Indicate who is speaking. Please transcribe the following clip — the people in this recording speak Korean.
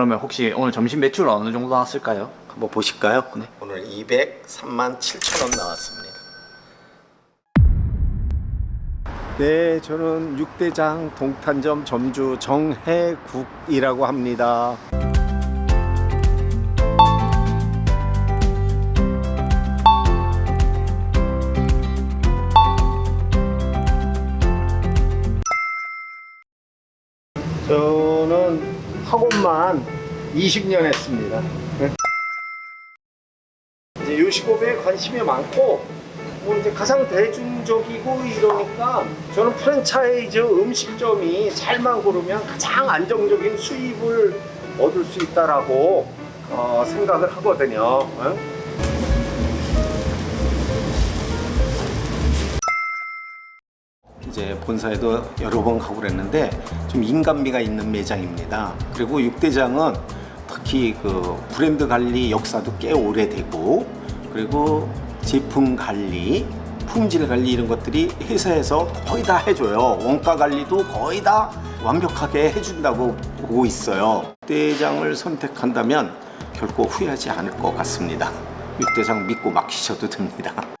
Speaker 1: 그러면 혹시 오늘 점심 매출 어느 정도 나왔을까요?
Speaker 2: 한번 보실까요? 오늘 203만 7천 원 나왔습니다. 네, 저는 육대장 동탄점 점주 정해국이라고 합니다. 저는 학원만 20년 했습니다. 네. 이제 요식업에 관심이 많고 뭐 이제 가장 대중적이고 이러니까 저는 프랜차이즈 음식점이 잘만 고르면 가장 안정적인 수입을 얻을 수 있다라고 어, 생각을 하거든요. 어? 이제 본사에도 여러 번 가고 그랬는데 좀 인간미가 있는 매장입니다. 그리고 육대장은 특히 그 브랜드 관리 역사도 꽤 오래되고 그리고 제품 관리, 품질 관리 이런 것들이 회사에서 거의 다 해줘요. 원가 관리도 거의 다 완벽하게 해준다고 보고 있어요. 육대장을 선택한다면 결코 후회하지 않을 것 같습니다. 육대장 믿고 맡기셔도 됩니다.